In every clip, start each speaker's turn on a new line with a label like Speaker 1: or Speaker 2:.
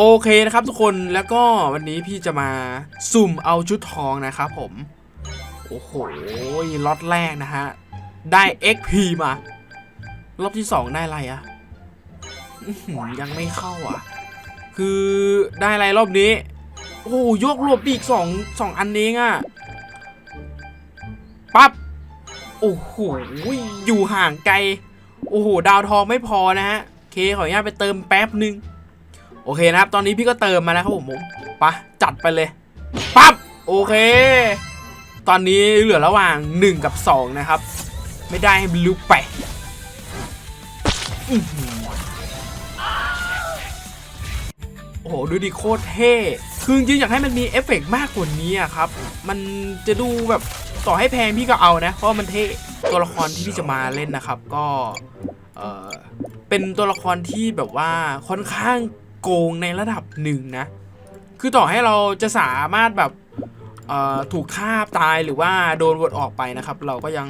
Speaker 1: โอเคนะครับทุกคนแล้วก็วันนี้พี่จะมาสุ่มเอาชุดทองนะครับผม โอ้โหล็อตแรกนะฮะ ได้ XP มา รอบที่ 2 ได้อะไรอะยังไม่เข้าอะ คือได้อะไรรอบนี้ โอ้ยกรวบอีกสองสองอันเองอะปั๊บโอ้โหอยู่ห่างไกล โอ้โห ดาวทองไม่พอนะฮะ เคขออนุญาตไปเติมแป๊บหนึ่ง โอเคนะครับ ตอนนี้พี่ก็เติมมาแล้วครับผมปะจัดไปเลยปั๊บโอเค ตอนนี้เหลือระหว่าง 1 กับ 2 นะครับ ไม่ได้ให้บลูไปโอ้โห ดูดิโคตรเท่คือจริงอยากให้มันมีเอฟเฟกต์มากกว่านี้อะครับ มันจะดูแบบต่อให้แพงพี่ก็เอานะ เพราะมันเท่ตัวละครที่พี่จะมาเล่นนะครับ ก็ เออเป็นตัวละครที่แบบว่าค่อนข้าง โกงในระดับหนึ่งนะ คือต่อให้เราจะสามารถแบบถูกฆ่าตายหรือว่าโดนวดออกไปนะครับ เราก็ยัง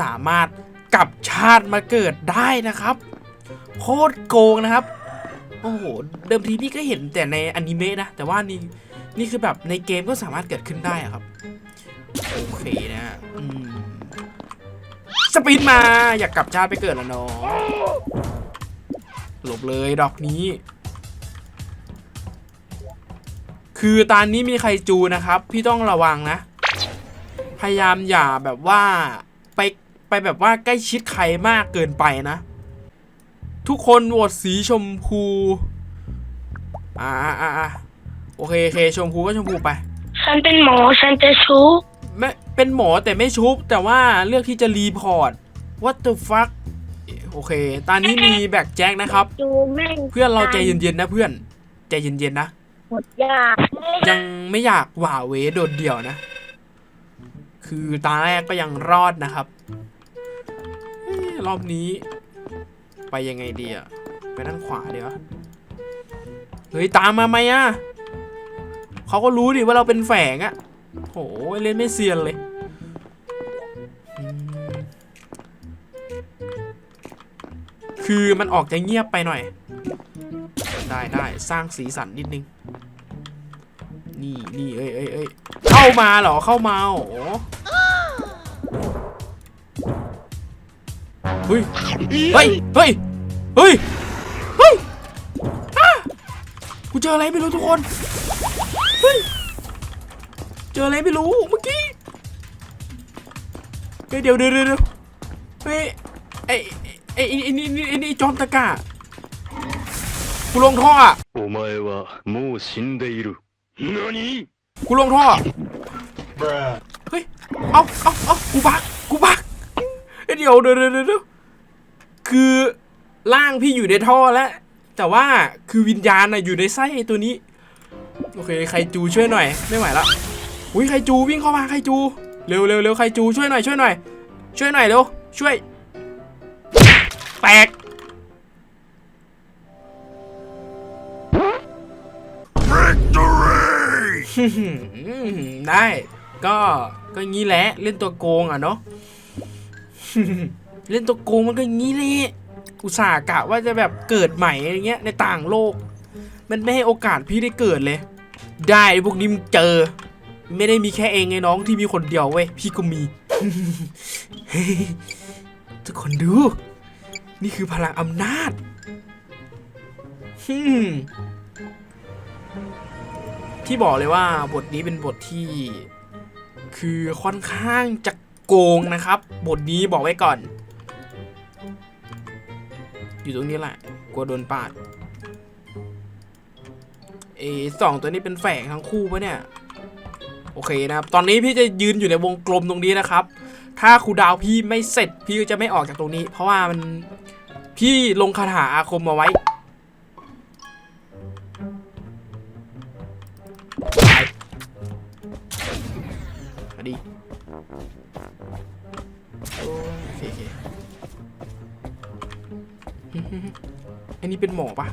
Speaker 1: สามารถกลับชาติมาเกิดได้นะครับ โคตรโกงนะครับ โอ้โห เดิมทีพี่ก็เห็นแต่ในอนิเมะนะ แต่ว่านี่นี่คือแบบในเกมก็สามารถเกิดขึ้นได้ครับ โอเคนะอืมสปีดมาอยากกลับชาติไปเกิดแล้วเนาะหลบเลยดอกนี้ คือตอนนี้มีใครจูนะครับ พี่ต้องระวังนะ พยายามอย่าแบบว่าไปไปแบบว่าใกล้ชิดใครมากเกินไปนะ ทุกคนโหวตสีชมพูอ่าอ่าอ่าอ่าโอเคโอเคชมพูก็ชมพูไป
Speaker 2: ฉันเป็นหมอฉันจะชุบ
Speaker 1: ไม่เป็นหมอแต่ไม่ชุบ แต่ว่าเลือกที่จะรีพอร์ต what the fuck โอเค ตอนนี้มีแบ็กแจ็คนะครับ
Speaker 2: ดูแม่ง
Speaker 1: เพื่อนเราใจเย็นๆนะเพื่อน ใจเย็นๆนะ
Speaker 2: หมดยาก
Speaker 1: ยังไม่อยากหว่าเวโดดเดี่ยวนะ คือตาแรกก็ยังรอดนะครับรอบนี้ ไปยังไงดีอะไปด้านขวาเดี๋ยวเฮ้ยตามมาไหมอะเขาก็รู้ดิว่าเราเป็นแฝงอะโหเล่นไม่เซียนเลยคือมันออกจะเงียบไปหน่อย ได้ได้สร้างสีสันนิดนึง นี่นี่เอ้ยเอ้ยเอ้ยเข้ามาเหรอ เข้ามาโอ้เฮ้ย เฮ้ย เฮ้ย เฮ้ย เฮ้ยอ้ากูเจออะไรไม่รู้ทุกคน เฮ้ย เจออะไรไม่รู้เมื่อกี้ เฮ้ยเดี๋ยวเดี๋ยวเดี๋ยวเดี๋ยวเฮ้ยไอ้ไอ้ไอ้ไอ้นี่นี่ไอ้นี่จอมตะกากูลงท่ออะ
Speaker 3: お前はもう死んでいる。 何
Speaker 1: กูลงท่อ เฮ้ย เอาเอาเอากูบักกูบักเอ้ยเดี๋ยวเดี๋ยวเดี๋ยวเดี๋ยวคือร่างพี่อยู่ในท่อแล้ว แต่ว่าคือวิญญาณน่ะอยู่ในไส้ไอ้ตัวนี้ โอเค ใครจูช่วยหน่อย ไม่ไหวละอุ้ยใครจูวิ่งเข้ามาใครจู เร็วเร็วเร็วใครจูช่วยหน่อยช่วยหน่อย ช่วยหน่อยเร็วช่วย แตก ได้ก็ก็งี้แหละ เล่นตัวโกงอะเนาะเล่นตัวโกงมันก็งี้แหละอุตส่าห์กะว่าจะแบบเกิดใหม่อะไรเงี้ยในต่างโลก มันไม่ให้โอกาสพี่ได้เกิดเลย ได้พวกนี้มึงเจอ ไม่ได้มีแค่เองไงน้องที่มีคนเดียวเว้ยพี่ก็มีทุกคนดู นี่คือพลังอำนาจฮึ ที่บอกเลยว่าบทนี้เป็นบทที่ คือค่อนข้างจะโกงนะครับ บทนี้บอกไว้ก่อน อยู่ตรงนี้แหละกลัวโดนปาดเอสองตัวนี้เป็นแฝงทั้งคู่ปะเนี่ย โอเคนะครับ ตอนนี้พี่จะยืนอยู่ในวงกลมตรงนี้นะครับ ถ้าครูดาวพี่ไม่เสร็จ พี่ก็จะไม่ออกจากตรงนี้ เพราะว่ามันพี่ลงคาถาอาคมมาไว้ มาดีโอ้โอเคโอเคอันนี้เป็นหมอปะ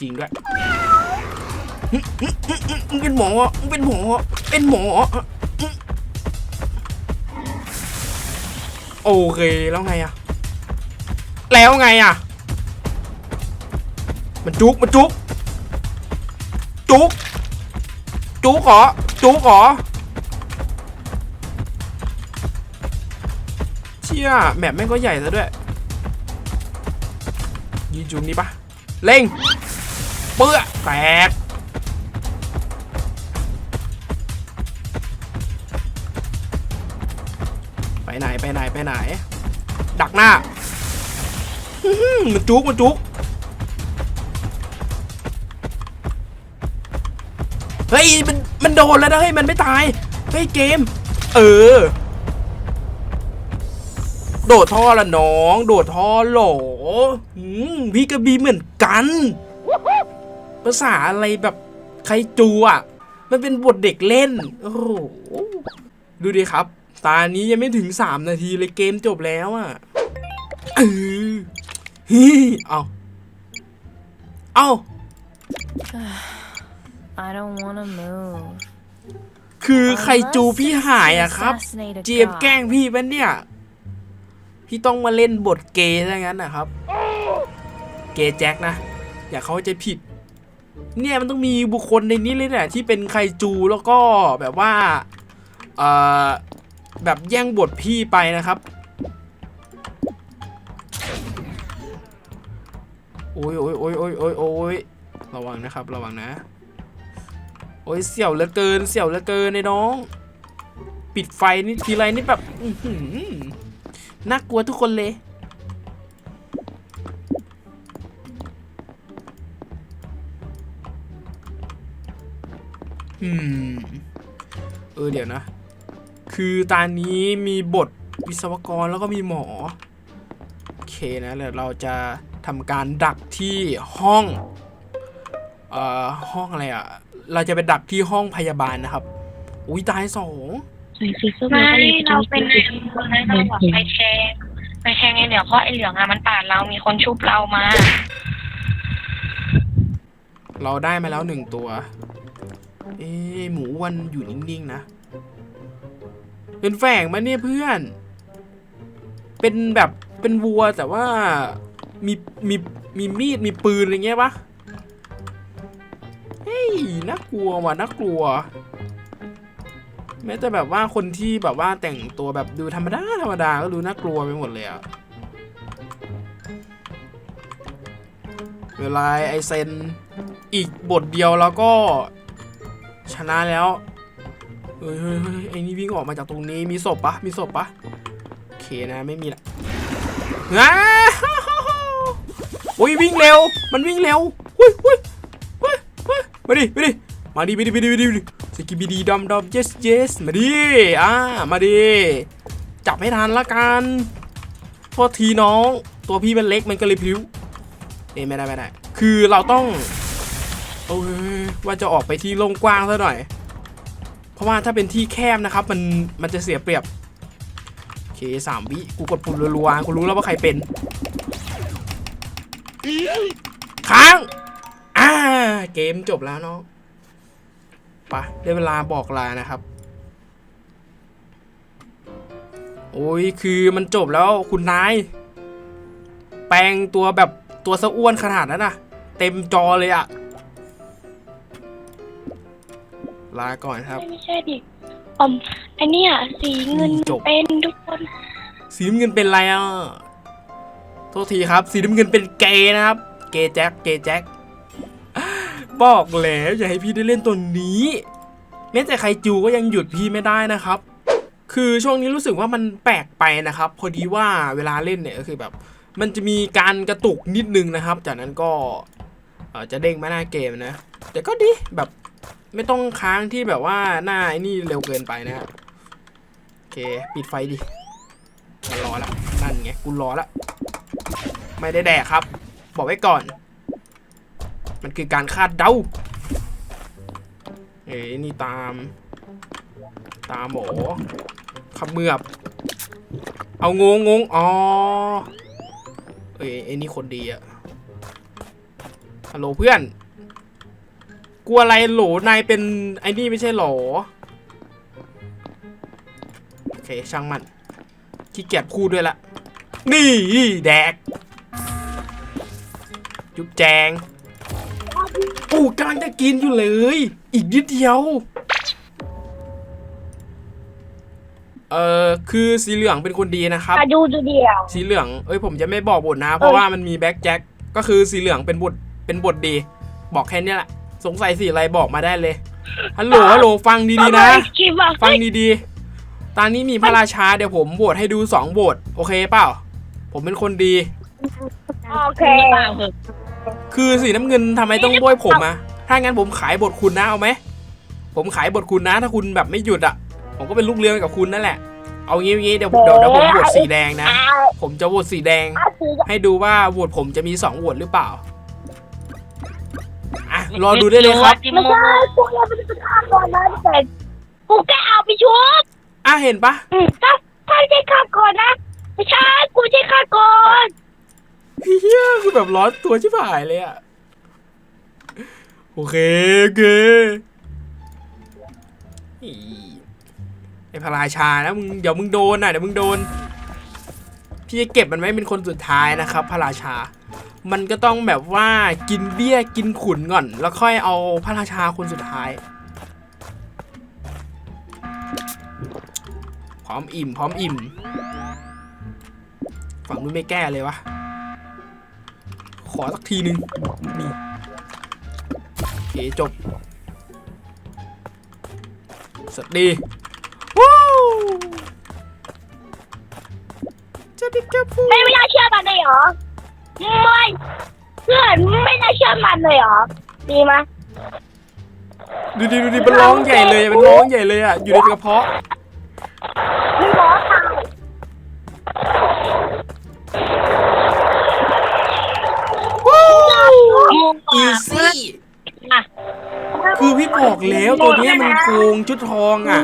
Speaker 1: จริงด้วยมึงเป็นหมอมึงเป็นหมอ เป็นหมอ โอเค แล้วไงอะ แล้วไงอะ มันจุกมันจุก จุก จุกเหรอจุกเหรอเชี่ยแมปแม่งก็ใหญ่ซะด้วยยิงจุกนี้ปะเล็งเปื้อแตกไปไหนไปไหนไปไหน ดักหน้า มันจุกมันจุกเฮ้ยมันมันโดนแล้วนะเฮ้ยมันไม่ตายเฮ้ยเกม เออ โดดท่อละน้อง โดดท่อหลอพี่กระบีเหมือนกัน ภาษาอะไรแบบใครจูอะ มันเป็นบทเด็กเล่น โอ้โห ดูดิครับ ตานี้ยังไม่ถึง 3 นาทีเลยเกมจบแล้วอะเออ ฮีเอาเอา
Speaker 4: I don't wanna move.
Speaker 1: คือใครจูพี่หายอะครับ
Speaker 4: Assassinate a
Speaker 1: เจมส์แกล้งพี่ปะเนี่ย พี่ต้องมาเล่นบทเกย์ซะงั้นนะครับ เกย์แจ็คนะ อย่าเข้าใจผิด เนี่ยมันต้องมีบุคคลในนี้เลยเนี่ยที่เป็นไคจูแล้วก็แบบว่า เอ่อ แบบแย่งบทพี่ไปนะครับ โอ้ยโอ้ยโอ้ยโอ้ยโอ้ยโอ้ยระวังนะครับ ระวังนะ โอ้ยเสี่ยวเหลือเกิน เสี่ยวเหลือเกินไอ้น้อง ปิดไฟนี่ทีไรนี่แบบน่ากลัวทุกคนเลย อืม เออเดี๋ยวนะ คือตอนนี้มีบทวิศวกรแล้วก็มีหมอ โอเคนะเดี๋ยวเราจะ ทำการดักที่ห้องเอ่อห้องอะไรอะ เราจะไปดักที่ห้องพยาบาลนะครับ อุ้ยตายสอง
Speaker 2: ไม่เราเป็นนายอำเภอแล้วเราแบบไปแทงไปแทงไอ้เหลืองเพราะไอ้เหลืองอะมันปาดเรามีคนชุบเรามา
Speaker 1: เราได้มาแล้วหนึ่งตัว เอ๊ะหมูอ้วันอยู่นิ่งๆนะ เป็นแฝงมาเนี่ยเพื่อน เป็นแบบเป็นวัวแต่ว่า มีมีมีมีดมีปืนอะไรเงี้ยปะเฮ้ยน่ากลัวว่ะน่ากลัว แม้แต่แบบว่าคนที่แบบว่าแต่งตัวแบบดูธรรมดาธรรมดาก็ดูน่ากลัวไปหมดเลยอะเวลาไอเซนอีกบทเดียวแล้วก็ชนะแล้วเฮ้ยเฮ้ยไอ้นี่วิ่งออกมาจากตรงนี้มีศพปะมีศพปะโอเคนะไม่มีละ โอ้ยวิ่งเร็ว มันวิ่งเร็วอุ้ยอุ้ยอุ้ยอุ้ยมาดิมาดิมาดิมาดิมาดิมาดิสกิบิดีดอมดอม yes yes มาดิอ่ามาดิจับให้ทันละกันโทษทีน้องตัวพี่มันเล็กมันก็เลยพิ้วเอ้ยไม่ได้ไม่ได้คือเราต้องโอ้ยว่าจะออกไปที่โล่งกว้างซะหน่อย เพราะว่าถ้าเป็นที่แคบนะครับ มันมันจะเสียเปรียบโอเคสามวิกูกดปุ่มรัวๆกูรู้แล้วว่าใครเป็น ค้าง อ่า เกมจบแล้วเนาะไปะได้เวลาบอกลานะครับ โอ้ย คือมันจบแล้วคุณนาย แปลงตัวแบบตัวสะอ้วนขนาดนั้นนะเต็มจอเลยอะลาก่อนครับ
Speaker 2: ไม่ใช่ดิอมอันเนี้ยสีเงิน
Speaker 1: จบ
Speaker 2: เป็นทุกคน
Speaker 1: สีน้ำเงินเป็นไรอะโทษทีครับ สีน้ำเงินเป็นเกย์นะครับ เกย์แจ็ค เกย์แจ็ค บอกแล้วอย่าให้พี่ได้เล่นตัวนี้แม้แต่ใครจูก็ยังหยุดพี่ไม่ได้นะครับ คือช่วงนี้รู้สึกว่ามันแปลกไปนะครับ พอดีว่าเวลาเล่นเนี่ยก็คือแบบ มันจะมีการกระตุกนิดนึงนะครับ จากนั้นก็จะเด้งมาหน้าเกมนะ แต่ก็ดีแบบไม่ต้องค้างที่แบบว่าหน้าไอ้นี่เร็วเกินไปนะโอเค ปิดไฟดิมารอละนั่นไงกูรอละ ไม่ได้แดกครับ บอกไว้ก่อน มันคือการคาดเดาเอ้นี่ตาม ตามหมอขมือบ เอางงงงอ๋อ เอ้ยไอ้นี่คนดีอะฮัลโหลเพื่อน กลัวอะไรโหลนายเป็นไอ้นี่ไม่ใช่หรอ โอเคช่างมันขี้เกียจพูดด้วยละ นี่แดก จุ๊บแจงโอ้กำลังจะกินอยู่เลย อีกนิดเดียว เออคือสีเหลืองเป็นคนดีนะครับ
Speaker 2: อะดูดูเดียว
Speaker 1: สีเหลือง เอ้ยผมจะไม่บอกบทนะ เพราะว่ามันมีแบ็คแจ็ค ก็คือสีเหลืองเป็นบท เป็นบทดี บอกแค่เนี้ยแหละ สงสัยสีอะไรบอกมาได้เลย ฮัลโหล ฮัลโหล ฟังดีๆนะ
Speaker 2: คิดว่า
Speaker 1: ฟังดีๆ ตอนนี้มีพระราชาเดี๋ยวผมโหวตให้ดูสองโหวตโอเคเปล่า ผมเป็นคนดี
Speaker 2: โอเค
Speaker 1: คือสีน้ำเงินทำไมต้องบ้วยผมอะถ้างั้นผมขายบทคุณนะเอาไหม ผมขายบทคุณนะ ถ้าคุณแบบไม่หยุดอะผมก็เป็นลูกเรือกับคุณนั่นแหละ เอางี้งี้เดี๋ยวเดี๋ยวเดี๋ยวผมโหวตสีแดงนะ ผมจะโหวตสีแดง ให้ดูว่าโหวตผมจะมีสองโหวตหรือเปล่าอะรอดูได้เลยครับ
Speaker 2: ไม่ใช่กูยังไม่ได้ฆ่าก่อนนะแต่กูแค่เอาไปชุบ
Speaker 1: อะเห็นปะ
Speaker 2: อืมถ้าถ้าไม่ใช่ฆ่าก่อนนะไม่ใช่กูใช่ฆ่าก่อน
Speaker 1: เฮียคือแบบร้อนตัวชิบหายเลยอะโอเคโอเคไอพระราชานะมึงเดี๋ยวมึงโดนนะเดี๋ยวมึงโดน พี่จะเก็บมันไว้เป็นคนสุดท้ายนะครับ พระราชา มันก็ต้องแบบว่ากินเบี้ยกินขุนก่อน แล้วค่อยเอาพระราชาคนสุดท้าย พร้อมอิ่ม พร้อมอิ่ม ฝั่งนู้นไม่แก้เลยวะ ขอสักทีหนึ่งนี่โอเคจบสวัสดีว้าวจะดิจะพูด
Speaker 2: ไม่ไม่น่าเชื่อมันเลยเหรอไม่เพื่อนไม่น่าเชื่อมันเลยเหรอดีไหม
Speaker 1: ดูดิดูดิมันร้องใหญ่เลยมันร้องใหญ่เลยอะอยู่ในกระเพาะ
Speaker 2: มึงหมอตาย
Speaker 1: ว้าว
Speaker 2: มึง
Speaker 1: อีซี่
Speaker 2: อะ
Speaker 1: คือพี่บอกแล้วตัวเนี้ยมันโกงชุดทองอะ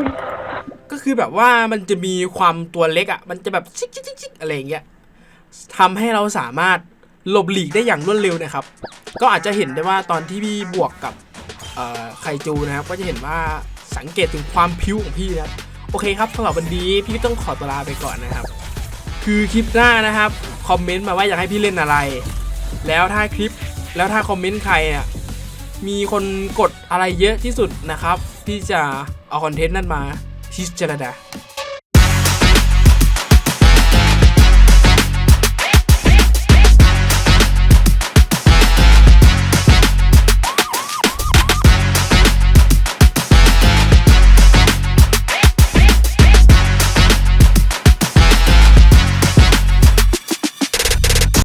Speaker 1: ก็คือแบบว่ามันจะมีความตัวเล็กอะ มันจะแบบชิกชิกชิกชิกอะไรอย่างเงี้ยทำให้เราสามารถหลบหลีกได้อย่างรวดเร็วนะครับ ก็อาจจะเห็นได้ว่าตอนที่พี่บวกกับเอ่อไคจูนะครับ ก็จะเห็นว่าสังเกตถึงความพิ้วของพี่นะครับ โอเคครับสำหรับวันนี้พี่ต้องขอตัวลาไปก่อนนะครับ คือคลิปหน้านะครับ คอมเมนต์มาว่าอยากให้พี่เล่นอะไร แล้วถ้าคลิป แล้วถ้าคอมเมนต์ใครอะมีคนกดอะไรเยอะที่สุดนะครับ ที่จะเอาคอนเทนต์นั้นมาพิจารณา